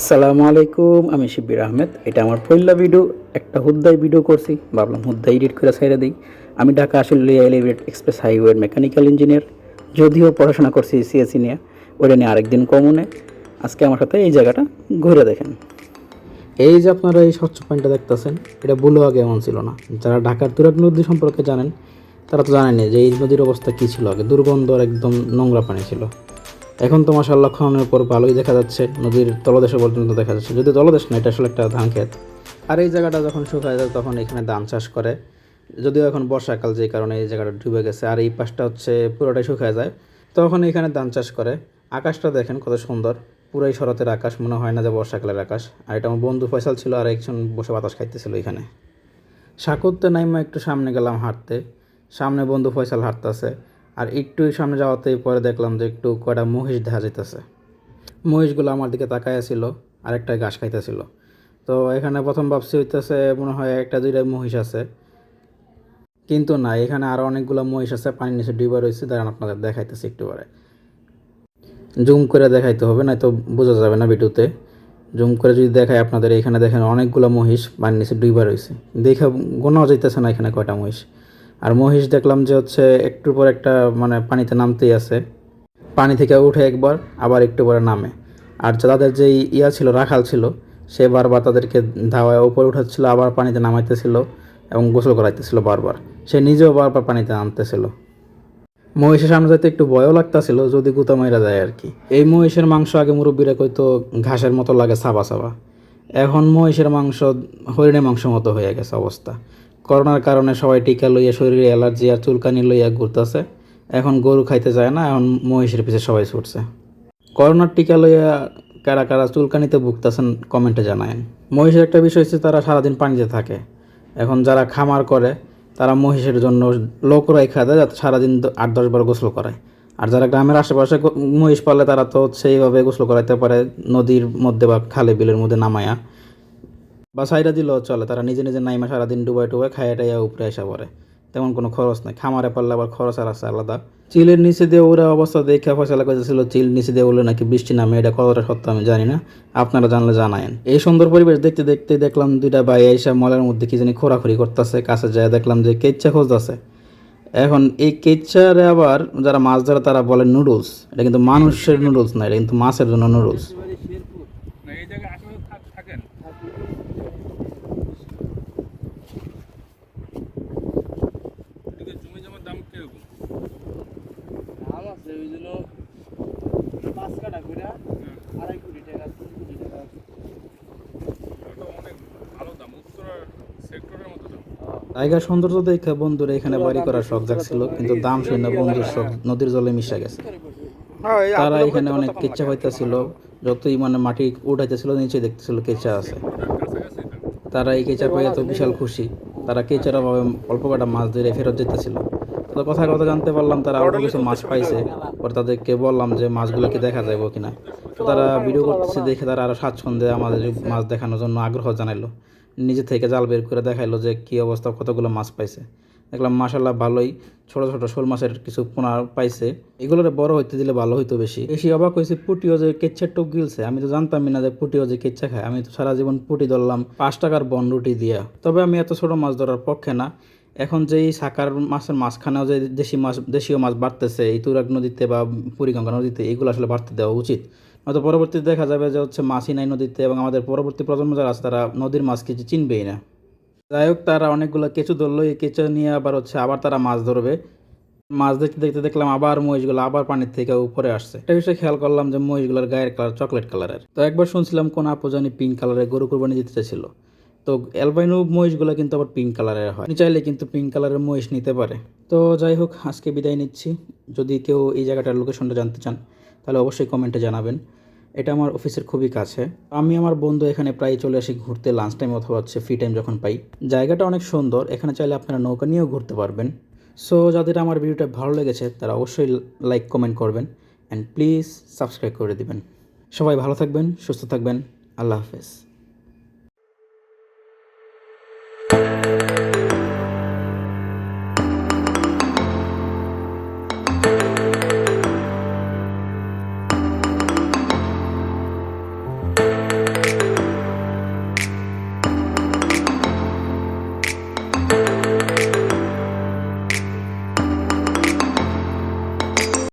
আসসালামু আলাইকুম, আমি শিবির আহমেদ। এটা আমার পয়লা ভিডিও, একটা হুদ্দাই ভিডিও করছি। ভাবলাম হুদ্দাই এডিট করে সাইডে দিই। আমি ঢাকা আসলে এলিভেট এক্সপ্রেস হাইওয়ের মেকানিক্যাল ইঞ্জিনিয়ার, যদিও পড়াশোনা করছি সিএসসি নিয়ে। ওটা নিয়ে আরেকদিন কমনে। আজকে আমার সাথে এই জায়গাটা ঘুরে দেখেন। এই যে আপনারা এই স্বচ্ছ পানিটা দেখতেছেন, এটা বুলো আগে এমন ছিল না। যারা ঢাকার তুরাগ নদী সম্পর্কে জানেন, তারা তো জানেনি যে এই নদীর অবস্থা কী ছিল আগে। দুর্গন্ধ একদম নোংরা পানি ছিল। এখন তো মাসাল্লাহ খননের পর ভালোই দেখা যাচ্ছে, নদীর তলদেশে পর্যন্ত দেখা যাচ্ছে। যদি তলদেশ না, এটা আসলে একটা ধান ক্ষেত। আর এই জায়গাটা যখন শুকায় যায়, তখন এখানে ধান চাষ করে। যদিও এখন বর্ষাকাল যে কারণে এই জায়গাটা ডুবে গেছে, আর এই পাশটা হচ্ছে পুরোটাই শুকায় যায়। তখন এখানে ধান চাষ করে। আকাশটা দেখেন কত সুন্দর। পুরাই শরতের আকাশ, মনে হয় না যে বর্ষাকালের আকাশ। আর এটা আমার বন্ধু ফয়সাল ছিল, আর একজন বসে বাতাস খাইতেছিল এখানে। সাকুরতে নাইমা একটু সামনে গেলাম হাঁটতে। সামনে বন্ধু ফয়সাল হাঁটতেছে। আর একটু সামনে যাওয়াতেই পরে দেখলাম যে একটু কয়টা মহিষ দেখা যাইতেছে। মহিষগুলো আমার দিকে তাকায় ছিল আর একটা ঘাস খাইতেছিল। তো এখানে প্রথম ভাবছি হইতেছে মনে হয় একটা দুইটা মহিষ আছে। কিন্তু না, এখানে আরও অনেকগুলো মহিষ আছে, পানির নিচে ডুবা রয়েছে। দাঁড়ান, আপনাদের দেখাইতেছি একটু পরে। জুম করে দেখাইতে হবে, নয়তো বোঝা যাবে না ভিডিওতে। জুম করে যদি দেখায় আপনাদের, এখানে দেখেন অনেকগুলো মহিষ পানির নিচে ডুইবা রয়েছে। দেখে গোনাও যাইতেছে না এখানে কয়টা মহিষ। আর মহিষ দেখলাম যে হচ্ছে একটু পর একটা মানে পানিতে নামতেই আছে। পানি থেকে উঠে একবার, আবার একটু পরে নামে। আর তাদের যে ইয়া ছিল, রাখাল ছিল, সে বারবার তাদেরকে ধাওয়ায় উপরে উঠাচ্ছিল, আবার পানিতে নামাইতেছিল এবং গোসল করাইতেছিল বারবার। সে নিজেও বারবার পানিতে নামতেছিল। মহিষের সামনে যাইতে একটু ভয়ও লাগতাছিল, যদি গুতা মাইরা যায় আর কি। এই মহিষের মাংস আগে মুরব্বীরা কইতো, ঘাসের মতো লাগে সাবা সাবা এখন মহিষের মাংস, হরিণের মাংস মতো হয়ে গেছে অবস্থা। করোনার কারণে সবাই টিকা লইয়া শরীরে অ্যালার্জি আর চুলকানি লইয়া ঘুরতেছে। এখন গরু খাইতে যায় না, এখন মহিষের পিছে সবাই ছুটছে। করোনার টিকা লইয়া কারা কারা চুলকানিতে ভুগতেছেন কমেন্টে জানায় মহিষের একটা বিষয় হচ্ছে তারা সারাদিন পানিতে থাকে। এখন যারা খামার করে, তারা মহিষের জন্য লোক রেখা দেয়, যাতে সারাদিন আট দশ বার গোসল করায় আর যারা গ্রামের আশেপাশে মহিষ পালে, তারা তো সেইভাবে গোসল করাইতে পারে, নদীর মধ্যে বা খালে বিলের মধ্যে নামায়া। বা সাইডা দিলেও চলে, তারা নিজে নিজে নাইমা সারাদিন ডুবাই টুবাই খাইয়া টাইয়া উপরে আসা পড়ে। তেমন কোনো খরচ নেই, খামারে পারলে আবার খরচ আর আছে আলাদা। চিলের নিচে দিয়ে ওরা অবস্থা দেখে ফসলা করেছিল চিল নিচে দিয়ে উঠলে নাকি বৃষ্টি নামে, এটা কতটা সত্য আমি জানি না। আপনারা জানলে জানায়েন। এই সুন্দর পরিবেশ দেখতে দেখতে দেখলাম দুইটা ভাই এসে মলের মধ্যে কি জানি খোরাখুরি করতেছে, কাছে যায় দেখলাম যে কেচ্চা খোঁজতেছে। এখন এই কেচ্চারে আবার যারা মাছ ধরে তারা বলে নুডলস। এটা কিন্তু মানুষের নুডলস না, এটা কিন্তু মাছের জন্য নুডলস জমার দাম কীরকম দাম আছে ওই জন্য পাঁচ কাটা করে আড়াই কোটি টাকা তিন কোটি টাকা। সৌন্দর্য দেখে বন্ধুরা এখানে বাড়ি করার শখ জাগছিল কিন্তু দাম শুনে বন্ধুর শখ নদীর জলে মিশে গেছে। তারা এখানে অনেক কেচ্চা পাইতেছিল যতই মানে মাটি উঠাইতেছিল নিচে দেখতেছিল কেঁচা আছে। তারা এই কেঁচা পেয়ে তো বিশাল খুশি। তারা কেঁচার অভাবে অল্প কটা মাছ ধরে ফেরত যেতেছিল। তো কথা কথা জানতে পারলাম তারা অল্প কিছু মাছ পাইছে। পরে তাদেরকে বললাম যে মাছগুলো কি দেখা যাবে কিনা। তারা ভিডিও করতেছে, দেখে তারা আরও স্বাচ্ছন্দ্যে আমাদের মাছ দেখানোর জন্য আগ্রহ জানাইলো। নিজে থেকে জাল বের করে দেখাইলো যে কি অবস্থা, কতগুলো মাছ পাইছে। দেখলাম মাসাল্লাহ ভালোই, ছোট ছোট শোল মাছের কিছু পোনা পাইছে। এগুলোর বড় হইতে দিলে ভালো হইতো বেশি। বেশি অবাক হয়েছে পুটিও যে কেচ্ছার টুক গিলছে। আমি তো জানতামই না যে পুটিও যে কেচ্ছা খায়। আমি তো সারা জীবন পুটি ধরলাম পাঁচ টাকার বন রুটি দিয়া। তবে আমি এত ছোট মাছ ধরার পক্ষে না। এখন যে এই সাকার মাছের মাঝখানেও যে দেশি মাছ, দেশীয় মাছ বাড়তেছে, এই তুরাগ নদীতে বা পুরীগঙ্গা নদীতে, এগুলো আসলে বাড়তে দেওয়া উচিত। হয়তো পরবর্তীতে দেখা যাবে যে হচ্ছে মাছই নাই নদীতে এবং আমাদের পরবর্তী প্রজন্ম যারা আছে, তারা নদীর মাছ কিছু চিনবেই না। যাই হোক, তারা অনেকগুলো কেঁচু ধরলো, এই কেঁচু নিয়ে আবার হচ্ছে আবার তারা মাছ ধরবে। মাছ দেখতে দেখতে দেখলাম আবার মহিষগুলো আবার পানির থেকে উপরে আসছে। একটা বিষয়ে খেয়াল করলাম যে মহিষগুলোর গায়ের কালার চকলেট কালারের তো একবার শুনছিলাম কোন আপু পিঙ্ক কালারের গরু কুরবানি দিতে চাইছিল। তো অ্যালবাইনো মহিষগুলো কিন্তু আবার পিঙ্ক কালারের হয়। চাইলে কিন্তু পিঙ্ক কালারের মহিষ নিতে পারে। তো যাই হোক, আজকে বিদায় নিচ্ছি। যদি কেউ এই জায়গাটার লোকেশনটা জানতে চান, তাহলে অবশ্যই কমেন্টে জানাবেন। এটা আমার অফিসের খুবই কাছে। আমি আমার বন্ধু এখানে প্রায় চলে আসি ঘুরতে লাঞ্চ টাইম অথবা হচ্ছে ফ্রি টাইম যখন পাই। জায়গাটা অনেক সুন্দর, এখানে চাইলে আপনারা নৌকা নিয়েও ঘুরতে পারবেন। সো যাদের আমার ভিডিওটা ভালো লেগেছে, তারা অবশ্যই লাইক কমেন্ট করবেন অ্যান্ড প্লিজ সাবস্ক্রাইব করে দিবেন। সবাই ভালো থাকবেন, সুস্থ থাকবেন। আল্লাহ হাফেজ।